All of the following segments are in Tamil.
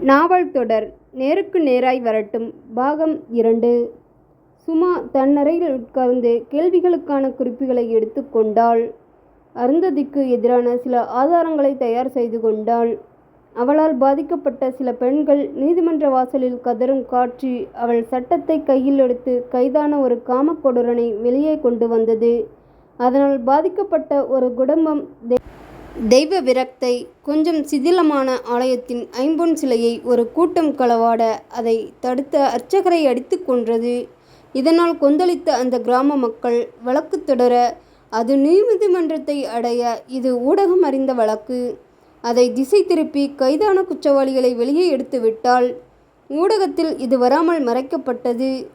நாவல் தொடர் நேருக்கு நேராய் வரட்டும். பாகம் இரண்டு. சுமா தன் அறையில் உட்கார்ந்து கேள்விகளுக்கான குறிப்புகளை எடுத்து கொண்டாள். அருந்ததிக்கு எதிரான சில ஆதாரங்களை தயார் செய்து கொண்டாள். அவளால் பாதிக்கப்பட்ட சில பெண்கள் நீதிமன்ற வாசலில் கதறும் காட்சி அவள் சட்டத்தை கையில் எடுத்து கைதான ஒரு காமக்கொடூரனை வெளியே கொண்டு வந்தது. அதனால் பாதிக்கப்பட்ட ஒரு குடும்பம் தெ- தெய்வ விரக்தை கொஞ்சம் சிதிலமான ஆலயத்தின் ஐம்பொன் சிலையை ஒரு கூட்டம் களவாட அதை தடுத்த அர்ச்சகரை அடித்து கொன்றது. இதனால் கொந்தளித்த அந்த கிராம மக்கள் வழக்கு தொடர அது நீதிமன்றத்தை அடைய இது ஊடகம் அறிந்த வழக்கு. அதை திசை திருப்பி கைதான குற்றவாளிகளை வெளியே எடுத்து விட்டால் ஊடகத்தில் இது வராமல் மறைக்கப்பட்டது.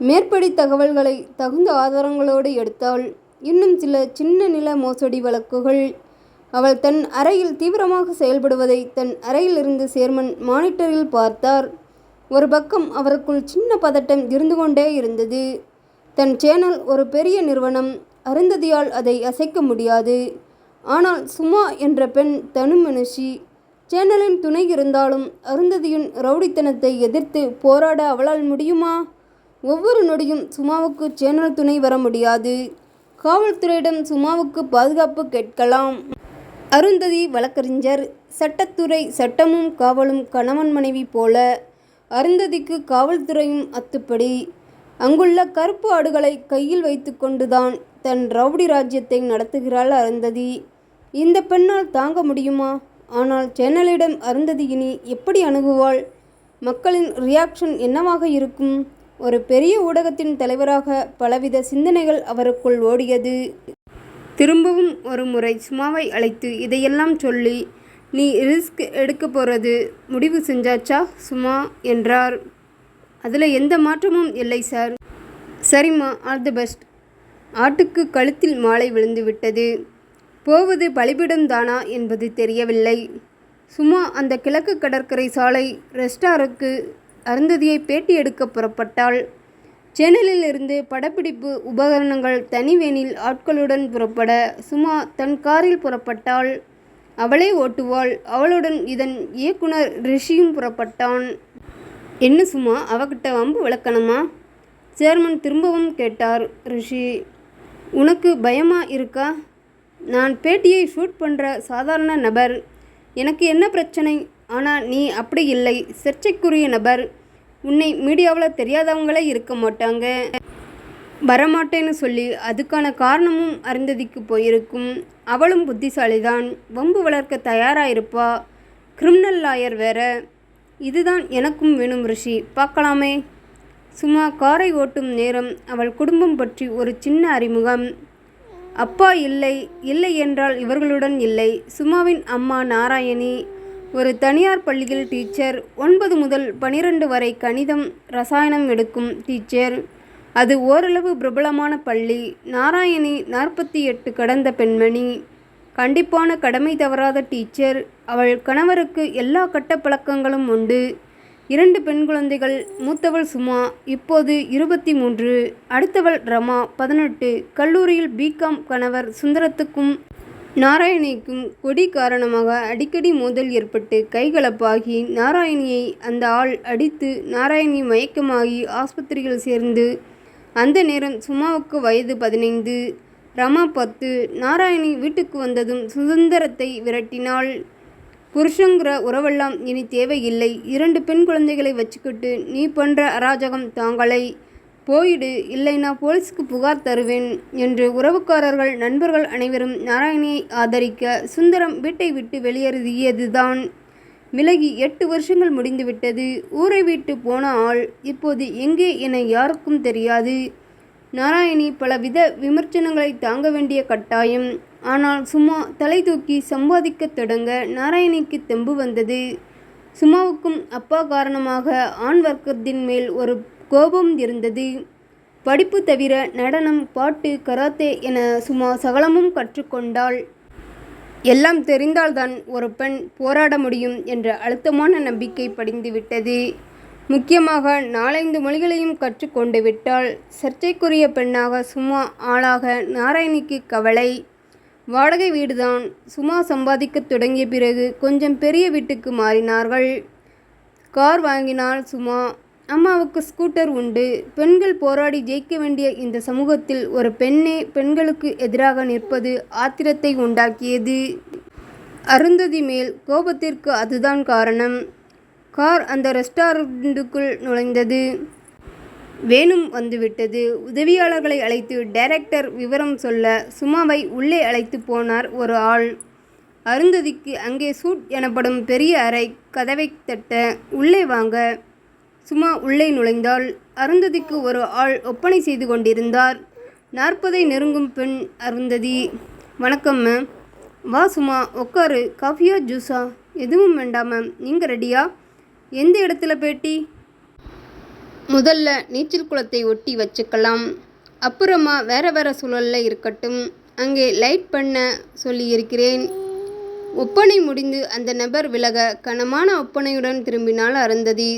மேற்படி தகவல்களை தகுந்த ஆதாரங்களோடு எடுத்தால் இன்னும் சில சின்ன நில மோசடி வழக்குகள் அவள் தன் அறையில் தீவிரமாக செயல்படுவதை தன் அறையிலிருந்து சேர்மன் மானிட்டரில் பார்த்தார். ஒரு பக்கம் அவருக்குள் சின்ன பதட்டம் இருந்து கொண்டே இருந்தது. தன் சேனல் ஒரு பெரிய நிறுவனம் அருந்ததியால் அதை அசைக்க முடியாது. ஆனால் சுமா என்ற பெண் தனுமனுஷி சேனலின் துணை இருந்தாலும் அருந்ததியின் ரவுடித்தனத்தை எதிர்த்து போராட அவளால் முடியுமா? ஒவ்வொரு நொடியும் சுமாவுக்கு சேனல் துணை வர முடியாது. காவல்துறையிடம் சுமாவுக்கு பாதுகாப்பு கேட்கலாம். அருந்ததி வழக்கறிஞர் சட்டத்துறை சட்டமும் காவலும் கணவன் மனைவி போல அருந்ததிக்கு காவல்துறையும் அத்துப்படி. அங்குள்ள கருப்பு ஆடுகளை கையில் வைத்துக்கொண்டுதான் தன் ரவுடி ராஜ்யத்தை நடத்துகிறாள் அருந்ததி. இந்த பெண்ணால் தாங்க முடியுமா? ஆனால் சேனலிடம் அருந்ததி இனி எப்படி அணுகுவாள்? மக்களின் ரியாக்ஷன் என்னவாக இருக்கும்? ஒரு பெரிய ஊடகத்தின் தலைவராக பலவித சிந்தனைகள் அவருக்குள் ஓடியது. திரும்பவும் ஒரு முறை சுமாவை அழைத்து இதையெல்லாம் சொல்லி நீ ரிஸ்க் எடுக்க போகிறது முடிவு செஞ்சாச்சா சுமா என்றார். அதில் எந்த மாற்றமும் இல்லை சார். சரிம்மா ஆல் தி பெஸ்ட். ஆட்டுக்கு கழுத்தில் மாலை விழுந்து விட்டது. போவது பலிபிடம்தானா என்பது தெரியவில்லை. சும்மா அந்த கிழக்கு கடற்கரை சாலை ரெஸ்டாருக்கு அருந்ததியை பேட்டி எடுக்க புறப்பட்டாள். சேனலில் இருந்து படப்பிடிப்பு உபகரணங்கள் தனிவேனில் ஆட்களுடன் புறப்பட சுமா தன் காரில் புறப்பட்டாள். அவளே ஓட்டுவாள். அவளுடன் இதன் இயக்குனர் ரிஷியும் புறப்பட்டான். என்ன சும்மா அவகிட்ட வம்பு விளக்கணுமா? சேர்மன் திரும்பவும் கேட்டார் ரிஷி. உனக்கு பயமா இருக்கா? நான் பேட்டியை ஷூட் பண்ணுற சாதாரண நபர். எனக்கு என்ன பிரச்சனை? ஆனால் நீ அப்படி இல்லை. சர்ச்சைக்குரிய நபர். உன்னை மீடியாவில் தெரியாதவங்களே இருக்க மாட்டாங்க. வரமாட்டேன்னு சொல்லி அதுக்கான காரணமும் அருந்ததிக்கு போயிருக்கும். அவளும் புத்திசாலிதான். வம்பு வளர்க்க தயாராக இருப்பா கிரிமினல் லாயர் வேற. இதுதான் எனக்கும் வேணும் ரிஷி. பார்க்கலாமே. சும்மா காரை ஓட்டும் நேரம் அவள் குடும்பம் பற்றி ஒரு சின்ன அறிமுகம். அப்பா இல்லை இல்லை என்றால் இவர்களுடன் இல்லை. சுமாவின் அம்மா நாராயணி. ஒரு தனியார் பள்ளியில் டீச்சர் ஒன்பது முதல் பனிரெண்டு வரை கணிதம் ரசாயனம் எடுக்கும் டீச்சர். அது ஓரளவு பிரபலமான பள்ளி. நாராயணி நாற்பத்தி எட்டு கடந்த பெண்மணி. கண்டிப்பான கடமை தவறாத டீச்சர். அவள் கணவருக்கு எல்லா கட்ட பழக்கங்களும் உண்டு. இரண்டு பெண் குழந்தைகள் மூத்தவள் சுமா இப்போது இருபத்தி மூன்று. அடுத்தவள் ரமா பதினெட்டு. கல்லூரியில் பிகாம் கணவர் சுந்தரத்துக்கும் நாராயணிக்கும் கொடி காரணமாக அடிக்கடி மோதல் ஏற்பட்டு கைகலப்பாகி நாராயணியை அந்த ஆள் அடித்து நாராயணி மயக்கமாகி ஆஸ்பத்திரியில் சேர்ந்து அந்த நேரம் சுமாவுக்கு வயது பதினைந்து ரமா பத்து நாராயணி வீட்டுக்கு வந்ததும் சுதந்திரத்தை விரட்டினாள். புருஷங்கிற உறவெல்லாம் இனி தேவையில்லை. இரண்டு பெண் குழந்தைகளை வச்சுக்கிட்டு நீ பண்ணுற அராஜகம் தாங்களை. போயிடு இல்லைனா போலீஸ்க்கு புகார் தருவேன் என்று உறவுக்காரர்கள் நண்பர்கள் அனைவரும் நாராயணியை ஆதரிக்க சுந்தரம் வீட்டை விட்டு வெளியேறியதுதான். விலகி எட்டு வருஷங்கள் முடிந்துவிட்டது. ஊரை விட்டு போன ஆள் இப்போது எங்கே என யாருக்கும் தெரியாது. நாராயணி பலவித விமர்சனங்களை தாங்க வேண்டிய கட்டாயம். ஆனால் சும்மா தலை தூக்கி சம்பாதிக்கத் தொடங்க நாராயணிக்கு தெம்பு வந்தது. சுமாவுக்கும் அப்பா காரணமாக ஆண் வர்க்கத்தின் மேல் ஒரு கோபம் இருந்தது. படிப்பு தவிர நடனம் பாட்டு கராத்தே என சும்மா சகலமும் கற்றுக்கொண்டாள். எல்லாம் தெரிந்தால்தான் ஒரு பெண் போராட முடியும் என்ற அழுத்தமான நம்பிக்கை படிந்துவிட்டது. முக்கியமாக நாலைந்து மொழிகளையும் கற்றுக்கொண்டு விட்டால் சர்ச்சைக்குரிய பெண்ணாக சும்மா ஆளாக நாராயணிக்கு கவலை. வாடகை வீடுதான் சும்மா சம்பாதிக்கத் தொடங்கிய பிறகு கொஞ்சம் பெரிய வீட்டுக்கு மாறினார்கள். கார் வாங்கினால் சுமா அம்மாவுக்கு ஸ்கூட்டர் உண்டு. பெண்கள் போராடி ஜெயிக்க வேண்டிய இந்த சமூகத்தில் ஒரு பெண்ணே பெண்களுக்கு எதிராக நிற்பது ஆத்திரத்தை உண்டாக்கியது. அருந்ததி மேல் கோபத்திற்கு அதுதான் காரணம். கார் அந்த ரெஸ்டாரண்ட்டுக்குள் நுழைந்தது. வேணும் வந்துவிட்டது. உதவியாளர்களை அழைத்து டைரக்டர் விவரம் சொல்ல சுமாவை உள்ளே அழைத்து போனார் ஒரு ஆள். அருந்ததிக்கு அங்கே சூட் எனப்படும் பெரிய அறை கதவை தட்ட உள்ளே வாங்க. சும்மா உள்ளே நுழைந்தாள் அருந்ததிக்கு ஒரு ஆள் ஒப்பனை செய்து கொண்டிருந்தார். நாற்பதை நெருங்கும் பெண் அருந்ததி. வணக்கம் மேம் வா சும்மா உட்காரு காஃபியா ஜூஸா? எதுவும் வேண்டாம் மேம் நீங்கள் ரெடியா? எந்த இடத்துல பேட்டி? முதல்ல நீச்சல் குளத்தை ஒட்டி வச்சுக்கலாம். அப்புறமா வேற வேற சூழல்ல இருக்கட்டும். அங்கே லைட் பண்ண சொல்லியிருக்கிறேன். ஒப்பனை முடிந்து அந்த நபர் விலக கனமான ஒப்பனையுடன் திரும்பினால் அருந்ததி.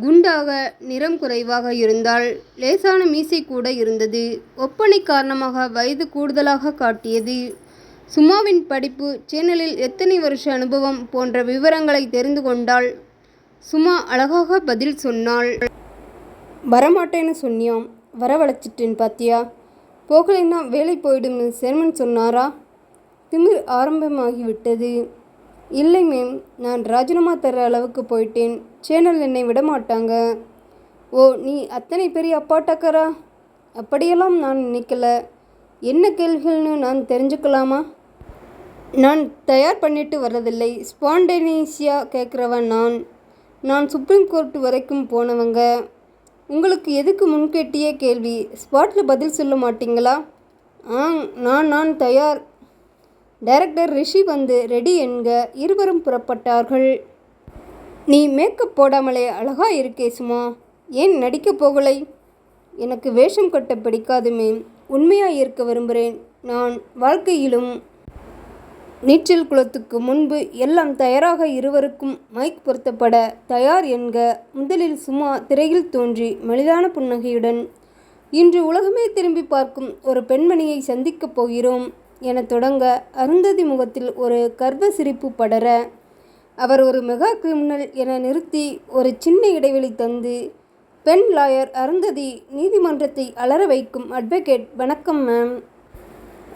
குண்டாக நிறம் குறைவாக இருந்தால் லேசான மீசை கூட இருந்தது. ஒப்பனை காரணமாக வயது கூடுதலாக காட்டியது. சுமாவின் படிப்பு சேனலில் எத்தனை வருஷ அனுபவம் போன்ற விவரங்களை தெரிந்து கொண்டால் சுமா அழகாக பதில் சொன்னாள். வரமாட்டேன்னு சொன்னியாம். வரவழைச்சிட்டேன் பாத்தியா? போகலைன்னா வேலை போயிடும்னு சேர்மன் சொன்னாரா? திமிர் ஆரம்பமாகிவிட்டது. இல்லை மேம் நான் ராஜினாமா தர்ற அளவுக்கு போயிட்டேன். சேனல் என்னை விட மாட்டாங்க ஓ நீ அத்தனை பெரிய அப்பாட்டக்கரா? அப்படியெல்லாம் நான் நினைக்கல. என்ன கேள்விகள்னு நான் தெரிஞ்சுக்கலாமா? நான் தயார் பண்ணிட்டு வர்றதில்லை. ஸ்பான்டேனியஸியாக கேட்குறவன் நான். நான் சுப்ரீம் கோர்ட் வரைக்கும் போனவங்க. உங்களுக்கு எதுக்கு முன்கேட்டியே கேள்வி? ஸ்பாட்டில் பதில் சொல்ல மாட்டீங்களா? ஆ நான் நான் தயார். டைரக்டர் ரிஷி வந்து ரெடி என்க இருவரும் புறப்பட்டார்கள். நீ மேக்கப் போடாமலே அழகா இருக்கே சுமா. ஏன் நடிக்கப் போகலை? எனக்கு வேஷம் கட்ட பிடிக்காது மேம் உண்மையாக இருக்க விரும்புகிறேன் நான் வாழ்க்கையிலும் நீச்சல் குளத்துக்கு முன்பு எல்லாம் தயாராக இருவருக்கும் மைக் பொருத்தப்பட தயார் என்க முதலில் சும்மா திரையில் தோன்றி மெலிதான புன்னகையுடன் இன்று உலகமே திரும்பி பார்க்கும் ஒரு பெண்மணியை சந்திக்கப் போகிறோம். என தொடங்க அருந்ததி முகத்தில் ஒரு கர்வ சிரிப்பு படர. அவர் ஒரு மெகா கிரிமினல் என நிறுத்தி ஒரு சின்ன இடைவெளி தந்து பெண் லாயர் அருந்ததி நீதிமன்றத்தை அலற வைக்கும் அட்வொகேட். வணக்கம் மேம்.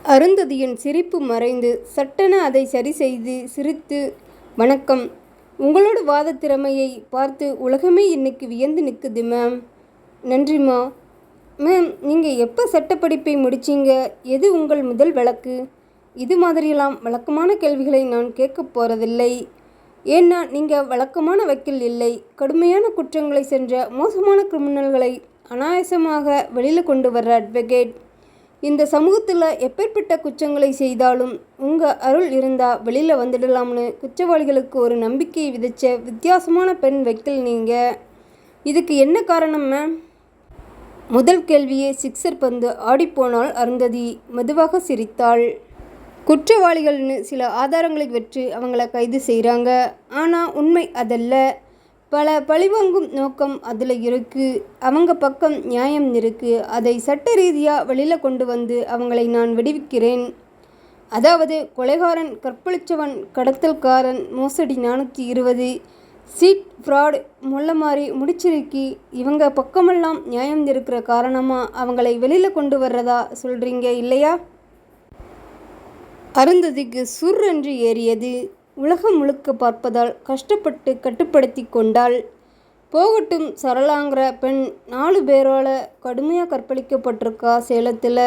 அருந்ததியின் சிரிப்பு மறைந்து சட்டென அதை சரி செய்து சிரித்து வணக்கம். உங்களோட வாத திறமையை பார்த்து உலகமே இன்னைக்கு வியந்து நிற்குது மேம். நன்றிம்மா. மேம் நீங்கள் எப்போ சட்டப்படிப்பை முடிச்சீங்க? எது உங்கள் முதல் வழக்கு? இது மாதிரியெல்லாம் வழக்கமான கேள்விகளை நான் கேட்க போகிறதில்லை ஏன்னா நீங்கள் வழக்கமான வக்கீல் இல்லை. கடுமையான குற்றங்களை சென்ற மோசமான கிரிமினல்களை அனாயசமாக வெளியில் கொண்டு வர்ற அட்வொகேட். இந்த சமூகத்தில் எப்பேற்பட்ட குற்றங்களை செய்தாலும் உங்கள் அருள் இருந்தால் வெளியில் வந்துடலாம்னு குற்றவாளிகளுக்கு ஒரு நம்பிக்கையை விதைச்ச வித்தியாசமான பெண் வக்கீல் நீங்கள் இதுக்கு என்ன காரணம் மேம்? முதல் கேள்வியே சிக்ஸர் பந்து ஆடிப்போனால் அருந்ததி மெதுவாக சிரித்தாள். குற்றவாளிகள்னு சில ஆதாரங்களை வச்சு அவங்கள கைது செய்கிறாங்க ஆனால் உண்மை அதல்ல. பல பழிவாங்கும் நோக்கம் அதில் இருக்குது அவங்க பக்கம் நியாயம் இருக்குது அதை சட்ட ரீதியாக வெளியில் கொண்டு வந்து அவங்களை நான் விடுவிக்கிறேன். அதாவது கொலைகாரன் கற்பழிச்சவன் கடத்தல்காரன் மோசடி நானூற்றி இருபது. சீட் ஃப்ராட் முள்ளமாரி முடிச்சிருக்கி இவங்க பக்கமெல்லாம் நியாயம் இருக்கிற காரணமாக அவங்களை வெளியில் கொண்டு வர்றதா சொல்கிறீங்க இல்லையா? அருந்ததிக்கு சுர் என்று ஏறியது உலகம் முழுக்க பார்ப்பதால் கஷ்டப்பட்டு கட்டுப்படுத்தி கொண்டால் போகட்டும் சரளாங்கிற பெண் நாலு பேரால் கடுமையாக கற்பழிக்கப்பட்டிருக்கா சேலத்தில்.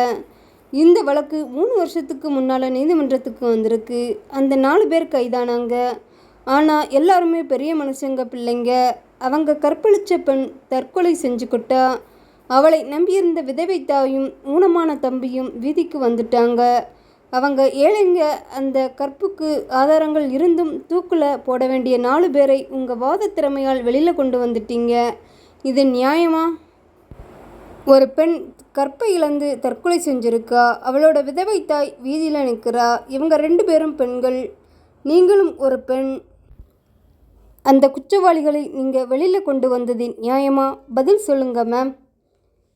இந்த வழக்கு மூணு வருஷத்துக்கு முன்னால் நீதிமன்றத்துக்கு வந்திருக்கு. அந்த நாலு பேர் கைதானாங்க. ஆனால் எல்லாருமே பெரிய மனுஷங்க பிள்ளைங்க. அவங்க கற்பழித்த பெண் தற்கொலை செஞ்சுக்கிட்டா அவளை நம்பியிருந்த விதவை தாயும் ஊனமான தம்பியும் வீதிக்கு வந்துட்டாங்க. அவங்க ஏழைங்க அந்த கற்புக்கு ஆதாரங்கள் இருந்தும் தூக்கில் போட வேண்டிய நாலு பேரை உங்கள் வாத திறமையால் வெளியில் கொண்டு வந்துட்டீங்க. இது நியாயமா? ஒரு பெண் கற்பை இழந்து தற்கொலை செஞ்சிருக்கா? அவளோட விதவை தாய் வீதியில் நிற்கிறா. இவங்க ரெண்டு பேரும் பெண்கள். நீங்களும் ஒரு பெண். அந்த குற்றவாளிகளை நீங்கள் வெளியில் கொண்டு வந்தது நியாயமா? பதில் சொல்லுங்க மேம்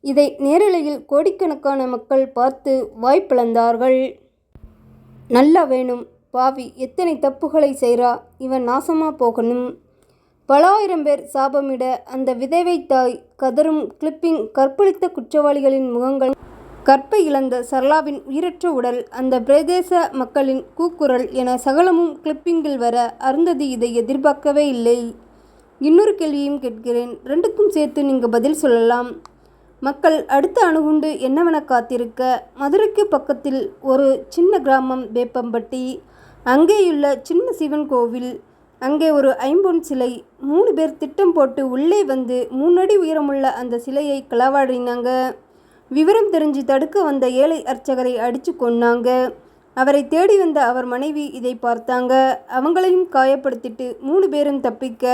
இதை நேரலையில் கோடிக்கணக்கான மக்கள் பார்த்து வாய்ப்பிழந்தார்கள். நல்லா வேணும் பாவி. எத்தனை தப்புகளை செய்கிறா இவன் நாசமாக போகணும். பல ஆயிரம் பேர் சாபமிட அந்த விதவை தாய் கதறும் கிளிப்பிங் கற்பழித்த குற்றவாளிகளின் முகங்கள் கற்பை இழந்த சரளாவின் உயிரற்ற உடல் அந்த பிரதேச மக்களின் கூக்குரல் என சகலமும் கிளிப்பிங்கில் வர அருந்ததி இதை எதிர்பார்க்கவே இல்லை. இன்னொரு கேள்வியும் கேட்கிறேன். ரெண்டுக்கும் சேர்த்து நீங்கள் பதில் சொல்லலாம். மக்கள் அடுத்த அணுகுண்டு என்னவென காத்திருக்க மதுரைக்கு பக்கத்தில் ஒரு சின்ன கிராமம் வேப்பம்பட்டி அங்கேயுள்ள சின்ன சிவன் கோவில் அங்கே ஒரு ஐம்பொன் சிலை மூணு பேர் திட்டம் போட்டு உள்ளே வந்து மூணடி உயரமுள்ள அந்த சிலையை களவாடினாங்க விவரம் தெரிஞ்சு தடுக்க வந்த ஏழை அர்ச்சகரை அடித்து கொன்னாங்க. அவரை தேடி வந்த அவர் மனைவி இதை பார்த்தாங்க. அவங்களையும் காயப்படுத்திட்டு மூணு பேரும் தப்பிக்க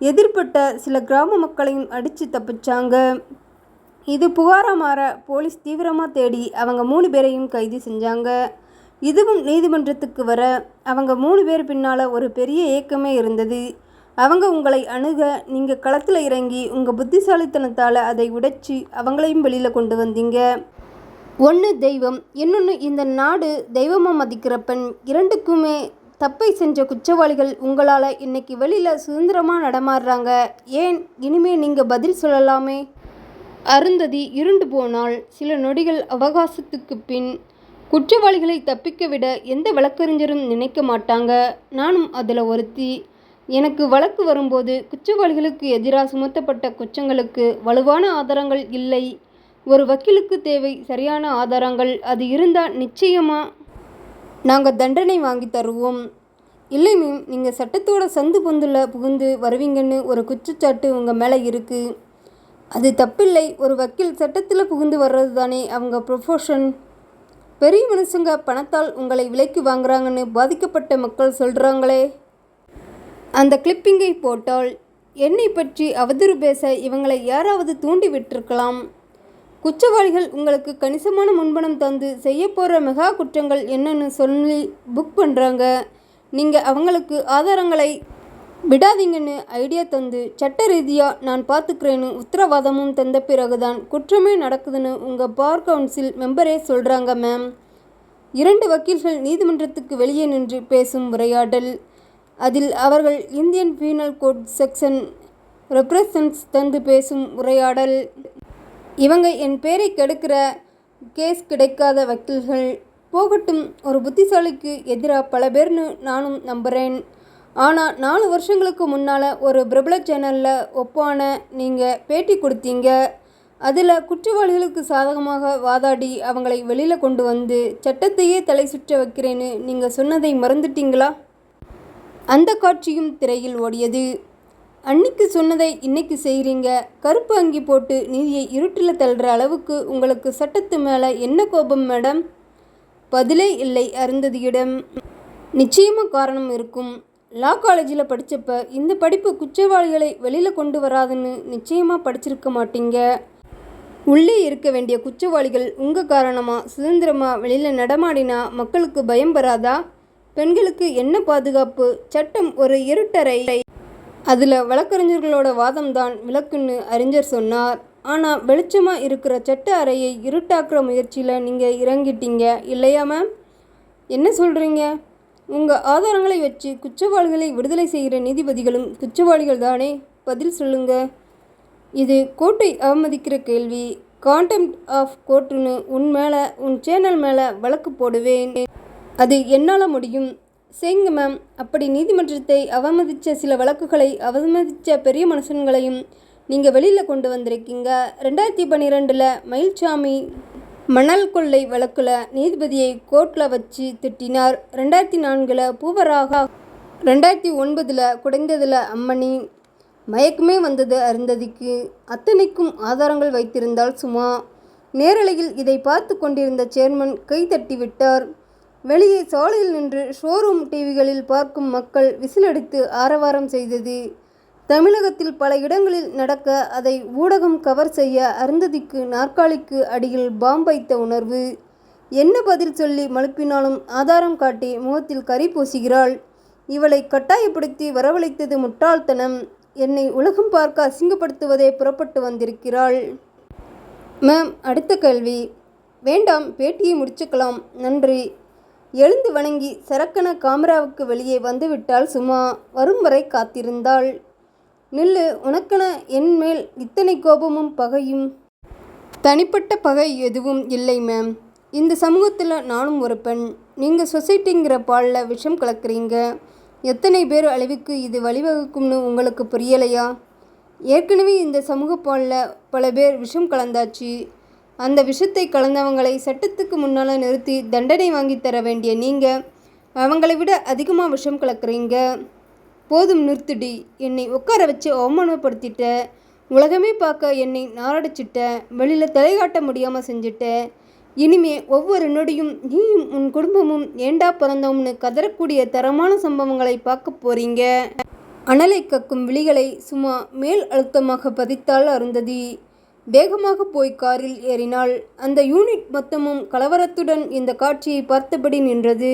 எதிர்ப்பட்ட சில கிராம மக்களையும் அடித்து தப்பிச்சாங்க. இது புகாரா மாற போலீஸ் தீவிரமாக தேடி அவங்க மூணு பேரையும் கைது செஞ்சாங்க. இதுவும் நீதிமன்றத்துக்கு வர அவங்க மூணு பேர் பின்னால் ஒரு பெரிய ஏக்கமே இருந்தது. அவங்க உங்களை அணுக நீங்கள் களத்தில் இறங்கி உங்கள் புத்திசாலித்தனத்தால் அதை உடைச்சி அவங்களையும் வெளியில் கொண்டு வந்தீங்க. ஒன்று தெய்வம் இன்னொன்று இந்த நாடு தெய்வமாக மதிக்கிற பெண். இரண்டுக்குமே தப்பை செஞ்ச குற்றவாளிகள் உங்களால் இன்னைக்கு வெளியில் சுதந்திரமாக நடமாடுறாங்க. ஏன்? இனிமே நீங்கள் பதில் சொல்லலாமே. அருந்ததி இருண்டு போனால் சில நொடிகள் அவகாசத்துக்கு பின் குற்றவாளிகளை தப்பிக்க விட எந்த வழக்கறிஞரும் நினைக்க மாட்டாங்க. நானும் அதில் ஒருத்தி. எனக்கு வழக்கு வரும்போது குற்றவாளிகளுக்கு எதிராக சுமத்தப்பட்ட குற்றங்களுக்கு வலுவான ஆதாரங்கள் இல்லை. ஒரு வக்கீலுக்கு தேவை சரியான ஆதாரங்கள் அது இருந்தால் நிச்சயமாக நாங்கள் தண்டனை வாங்கி தருவோம். இல்லை மேம் நீங்கள் சட்டத்தோட சந்து பொந்தில் புகுந்து வருவீங்கன்னு ஒரு குற்றச்சாட்டு உங்கள் மேலே இருக்குது அது தப்பில்லை. ஒரு வக்கீல் சட்டத்தில் புகுந்து வர்றது தானே அவங்க ப்ரொஃபஷன் பெரிய மனுஷங்க பணத்தால் உங்களை விலைக்கு வாங்குறாங்கன்னு பாதிக்கப்பட்ட மக்கள் சொல்கிறாங்களே அந்த கிளிப்பிங்கை போட்டால் என்னை பற்றி அவதூறு பேச இவங்களை யாராவது தூண்டி விட்டிருக்கலாம். குற்றவாளிகள் உங்களுக்கு கணிசமான முன்பணம் தந்து செய்ய போகிற மெகா குற்றங்கள் என்னன்னு சொல்லி புக் பண்ணுறாங்க நீங்கள் அவங்களுக்கு ஆதாரங்களை விடாதீங்கன்னு ஐடியா தந்து சட்ட ரீதியாக நான் பார்த்துக்கிறேன்னு உத்தரவாதமும் தந்த பிறகுதான் குற்றமே நடக்குதுன்னு உங்கள் பார் கவுன்சில் மெம்பரே சொல்கிறாங்க மேம் இரண்டு வக்கீல்கள் நீதிமன்றத்துக்கு வெளியே நின்று பேசும் உரையாடல். அதில் அவர்கள் Indian penal code section references தந்து பேசும் உரையாடல். இவங்க என் பேரை கெடுக்கிற கேஸ் கிடைக்காத வக்கீல்கள். போகட்டும் ஒரு புத்திசாலிக்கு எதிராக பல பேர்னு நானும் நம்புகிறேன் ஆனால் நாலு வருஷங்களுக்கு முன்னால் ஒரு பிரபல சேனலில் ஒப்பான நீங்கள் பேட்டி கொடுத்தீங்க. அதில் குற்றவாளிகளுக்கு சாதகமாக வாதாடி அவங்களை வெளியில் கொண்டு வந்து சட்டத்தையே தலை சுற்ற வைக்கிறேன்னு நீங்கள் சொன்னதை மறந்துட்டீங்களா? அந்த காட்சியும் திரையில் ஓடியது. அன்னைக்கு சொன்னதை இன்னைக்கு செய்கிறீங்க கருப்பு அங்கி போட்டு நீதியை இருட்டில் தள்ளுற அளவுக்கு உங்களுக்கு சட்டத்து மேலே என்ன கோபம் மேடம்? பதிலே இல்லை அருந்ததியிடம் நிச்சயமாக காரணம் இருக்கும். லா காலேஜில் படித்தப்ப இந்த படிப்பு குற்றவாளிகளை வெளியில் கொண்டு வராதுன்னு நிச்சயமாக படிச்சிருக்க மாட்டீங்க. உள்ளே இருக்க வேண்டிய குற்றவாளிகள் உங்கள் காரணமாக சுதந்திரமாக வெளியில் நடமாடினா மக்களுக்கு பயம் வராதா? பெண்களுக்கு என்ன பாதுகாப்பு? சட்டம் ஒரு இருட்டறை. அதில் வழக்கறிஞர்களோட வாதம்தான் விளக்குன்னு அறிஞர் சொன்னார். ஆனால் வெளிச்சமாக இருக்கிற சட்ட அறையை இருட்டாக்குற முயற்சியில் நீங்கள் இறங்கிட்டீங்க இல்லையா மேம் என்ன சொல்கிறீங்க உங்கள் ஆதாரங்களை வச்சு குற்றவாளிகளை விடுதலை செய்கிற நீதிபதிகளும் குற்றவாளிகள் தானே? பதில் சொல்லுங்க. இது கோர்ட்டை அவமதிக்கிற கேள்வி. கான்டெம்ட் ஆஃப் கோர்ட்டுன்னு உன் மேலே உன் சேனல் மேலே வழக்கு போடுவேன். அது என்னால் முடியும். செய்யுங்க மேம் அப்படி நீதிமன்றத்தை அவமதித்த சில வழக்குகளை அவமதித்த பெரிய மனுஷன்களையும் நீங்கள் வெளியில் கொண்டு வந்திருக்கீங்க. ரெண்டாயிரத்தி பன்னிரெண்டில் மயில்சாமி மணல் கொள்ளை வழக்கில் நீதிபதியை கோர்ட்டில் வச்சு திட்டினார். ரெண்டாயிரத்தி நான்கில் பூவராகா ரெண்டாயிரத்தி ஒன்பதில் குடைந்ததில் அம்மணி மயக்கமே வந்தது அருந்ததிக்கு. அத்தனைக்கும் ஆதாரங்கள் வைத்திருந்தால் சும்மா நேரலையில் இதை பார்த்து கொண்டிருந்த சேர்மன் கை தட்டி விட்டார் வெளியே சாலையில் நின்று ஷோரூம் டிவிகளில் பார்க்கும் மக்கள் விசிலடித்து ஆரவாரம் செய்தது. தமிழகத்தில் பல இடங்களில் நடக்க அதை ஊடகம் கவர் செய்ய அருந்ததிக்கு நாற்காலிக்கு அடியில் பாம் வைத்த உணர்வு. என்ன பதில் சொல்லி மழுப்பினாலும் ஆதாரம் காட்டி முகத்தில் கரி பூசுகிறாள். இவளை கட்டாயப்படுத்தி வரவழைத்தது முட்டாள்தனம். என்னை உலகம் பார்க்க அசிங்கப்படுத்துவதே புறப்பட்டு வந்திருக்கிறாள். மேம் அடுத்த கேள்வி. வேண்டாம் பேட்டியை முடிச்சுக்கலாம். நன்றி. எழுந்து வணங்கி சரக்கன காமராவுக்கு வெளியே வந்துவிட்டாள் சுமா. வரும் வரை காத்திருந்தாள். நில்லு உனக்கென என் மேல் இத்தனை கோபமும் பகையும்? தனிப்பட்ட பகை எதுவும் இல்லை மேம் இந்த சமூகத்தில் நானும் ஒரு பெண். நீங்கள் சொசைட்டிங்கிற பாலில் விஷம் கலக்குறீங்க. எத்தனை பேர் அழிவுக்கு இது வழிவகுக்கும்னு உங்களுக்கு புரியலையா? ஏற்கனவே இந்த சமூக பாலில் பல பேர் விஷம் கலந்தாச்சு. அந்த விஷத்தை கலந்தவங்களை சட்டத்துக்கு முன்னால் நிறுத்தி தண்டனை வாங்கி தர வேண்டிய நீங்கள் அவங்களை விட அதிகமாக விஷம் கலக்குறீங்க. போதும் நிறுத்துடி. என்னை உட்கார வச்சு அவமானப்படுத்திட்ட. உலகமே பார்க்க என்னை நாரடிச்சிட்ட. வெளியில் தலைகாட்ட முடியாமல் செஞ்சுட்ட. இனிமே ஒவ்வொரு நொடியும் நீயும் உன் குடும்பமும் ஏண்டா பிறந்தோம்னு கதறக்கூடிய தரமான சம்பவங்களை பார்க்க போறீங்க? அனலை கக்கும் விழிகளை சும்மா மேல் அழுத்தமாக பதித்தாள் அருந்ததி. வேகமாக போய் காரில் ஏறினாள். அந்த யூனிட் மொத்தமும் கலவரத்துடன் இந்த காட்சியை பார்த்தபடி நின்றது.